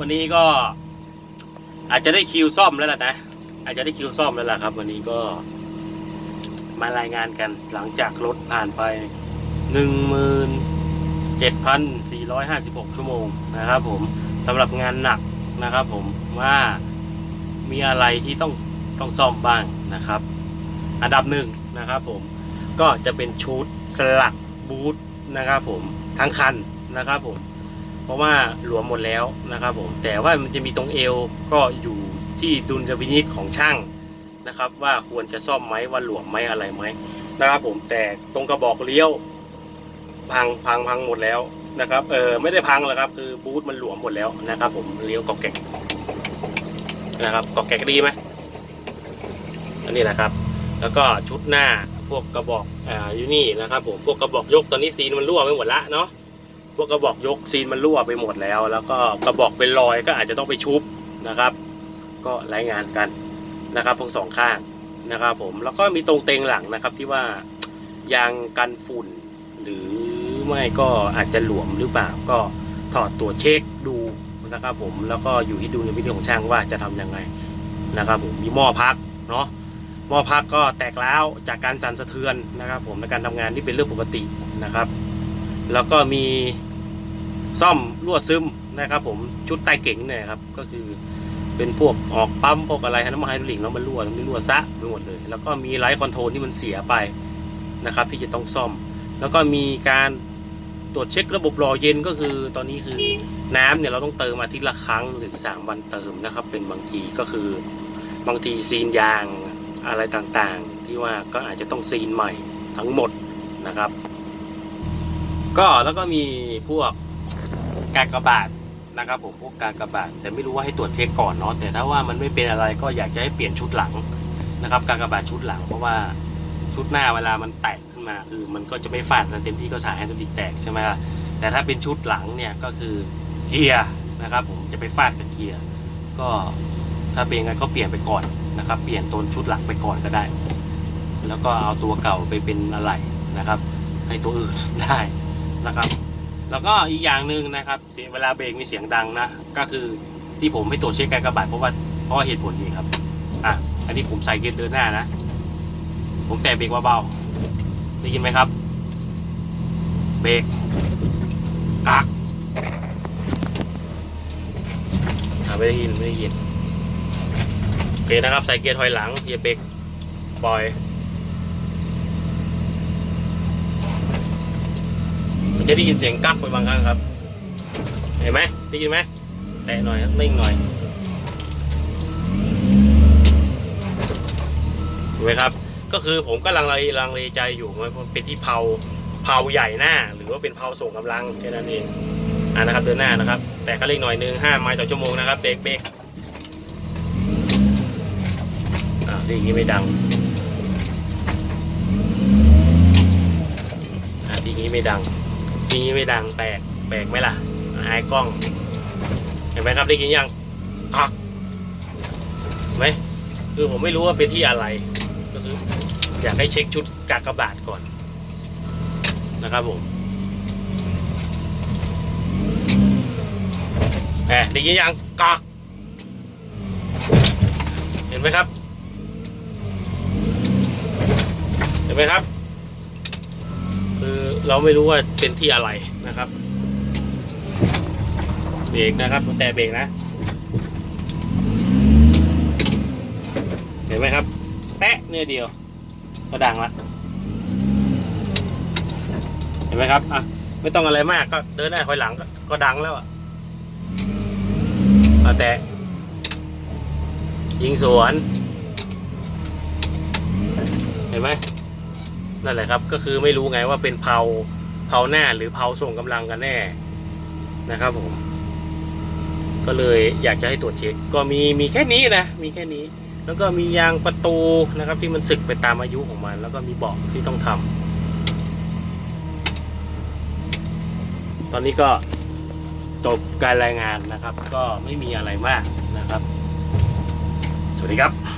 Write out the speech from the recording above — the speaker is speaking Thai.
วันนี้ก็ อาจจะได้คิวซ่อมแล้วล่ะนะ อาจจะได้คิวซ่อมแล้วล่ะครับ วันนี้ก็มารายงานกันหลังจากรถผ่านไปหนึ่งมืนเจ็ดพันสี่ร้อยห้าสิบหกชั่วโมงนะครับ ผมสำหรับงานหนักนะครับ ผมว่ามีอะไรที่ต้องต้องซ่อมบ้างนะครับ อันดับหนึ่งนะครับ ผมก็จะเป็นชุดสลักบูทนะครับ ผมทั้งคันนะครับ ผม เพราะว่าหลวมหมดแล้วนะครับผมแต่ว่ามันจะมีตรงเอวก็อยู่ที่ดุลยพินิจของช่างนะครับ ว่าควรจะซ่อมไหมว่าหลวมไหมอะไรไหมนะครับผมแต่ตรงกระบอกเลี้ยวพังพังพังหมดแล้วนะครับเออไม่ได้พังหรอกครับคือบูทมันหลวมหมดแล้วนะครับ ผมเลี้ยวกอกแกกนะครับกอกแกกดีไหมอันนี้นะครับ แล้วก็ชุดหน้าพวกกระบอกอ่าอยู่นี่นะครับผมพวกกระบอกยกตอนนี้ซีนมันรั่วไปหมดละเนาะ พวกกระบอกยกซีนมันรั่วไปหมดแล้ว แล้วก็กระบอกเป็นรอยก็อาจจะต้องไปชุบนะครับ ก็รายงานกันนะครับทั้งสองข้างนะครับผมแล้วก็มีตรงเตงหลังนะครับที่ว่ายางกันฝุ่น หรือไม่ก็อาจจะหลวมหรือเปล่าก็ถอดตัวเช็คดูนะครับผมแล้วก็อยู่ที่ดูในวิดีของช่างว่าจะทำยังไงนะครับผมมีหม้อพักเนาะหม้อพักก็แตกแล้วจากการสั่นสะเทือนนะครับ ผมในการทำงานที่เป็นเรื่องปกตินะครับ แล้วก็มี ซ่อมรั่วซึมนะครับ ผมชุดใต้เก๋งเนี่ยครับก็คือเป็นพวกออกปั๊มพวกอะไรน้ำมันไฮดรอลิกแล้วมันรั่วมันรั่วซะไปหมดเลย แล้วก็มีไลท์คอนโทรลที่มันเสียไปนะครับ ที่จะต้องซ่อม แล้วก็มีการตรวจเช็คระบบรอเย็นก็คือตอนนี้คือน้ำเนี่ยเราต้องเติมอาทิตย์ละครั้งหรือสามวันเติมนะครับ เป็นบางทีก็คือบางทีซีนยางอะไรต่างๆ ที่ว่าก็อาจจะต้องซีนใหม่ทั้งหมดนะครับ ก็แล้วก็มีพวก การกระบาดนะครับผมพวกการกระบาดแต่ไม่รู้ว่าให้ตรวจเช็คก่อนเนาะแต่ถ้าว่ามันไม่เป็นอะไรก็อยากจะให้เปลี่ยนชุดหลังนะครับ การกระบาดชุดหลัง เพราะว่าชุดหน้าเวลามันแตกขึ้นมาคือมันก็จะไม่ฟาดกันเต็มที่ก็สายไฮดรอลิกแตกใช่ไหมล่ะแต่ถ้าเป็นชุดหลังเนี่ยก็คือเกียร์นะครับ ผมจะไปฟาดกับเกียร์ก็ถ้าเป็นงั้นก็เปลี่ยนไปก่อนนะครับ เปลี่ยนตัวชุดหลังไปก่อนก็ได้ แล้วก็เอาตัวเก่าไปเป็นอะไรนะครับ ให้ตัวอื่นได้นะครับ แล้วก็อีกอย่างหนึ่งนะครับเวลาเบรกมีเสียงดังนะ ก็คือที่ผมไม่ตรวจเช็คการกระบาดเพราะว่าเพราะว่าเหตุผลนี้ครับ อะ อันนี้ผมใส่เกียร์เดินหน้านะ ผมแตะเบรกเบาๆได้ยินไหมครับ เบรกกักไม่ได้ยินไม่ได้ยินโอเคนะครับใส่เกียร์ถอยหลังเหยียบเบรกปล่อย มัน จะได้ยินเสียงกักไปบางครั้งครับ เห็นไหมได้ยินไหมแตะหน่อยนิ่งหน่อยเห็นไหมครับ ก็คือผมก็ลังเลลังเลใจอยู่ว่ามันเป็นที่เพาเพาใหญ่หน้า หรือว่าเป็นเพาส่งกำลังแค่นั้นเองอ่านะครับเดินหน้านะครับ แต่ก็เล็กหน่อยหนึงห้าไมล์ต่อชั่วโมงนะครับเบรกเบรกอ่าที่อย่างนี้ไม่ดังอ่าที่อย่างนี้ไม่ดัง ทีนี้ไม่ดังแปลกแปลกไหมล่ะอายกล้อง เห็นไหมครับได้ยินยังอักเห็นไหมคือผมไม่รู้ว่าเป็นที่อะไร ก็คืออยากให้เช็คชุดกากบาทก่อนนะครับผมแหมได้ยินยังกักเห็นไหมครับ เห็นไหมครับ คือเราไม่รู้ว่าเป็นที่อะไรนะครับเบรกนะครับแต่เบรกนะ เห็นไหมครับ แตะเนี่ยเดียว ก็ดังละเห็นไหมครับอะไม่ต้องอะไรมากก็เดินได้คอยหลังก็ก็ดังแล้วอะเอาแตะยิงสวน เห็นไหม นั่นแหละครับ ก็คือไม่รู้ไงว่าเป็นเผาเผาหน้าหรือเผาส่งกำลังกันแน่นะครับผม ก็เลยอยากจะให้ตรวจเช็ค ก็มีมีแค่นี้นะ มีแค่นี้ แล้วก็มียางประตูนะครับ ที่มันสึกไปตามอายุของมัน แล้วก็มีเบาะที่ต้องทำตอนนี้ก็จบการรายงานนะครับ ก็ไม่มีอะไรมากนะครับ สวัสดีครับ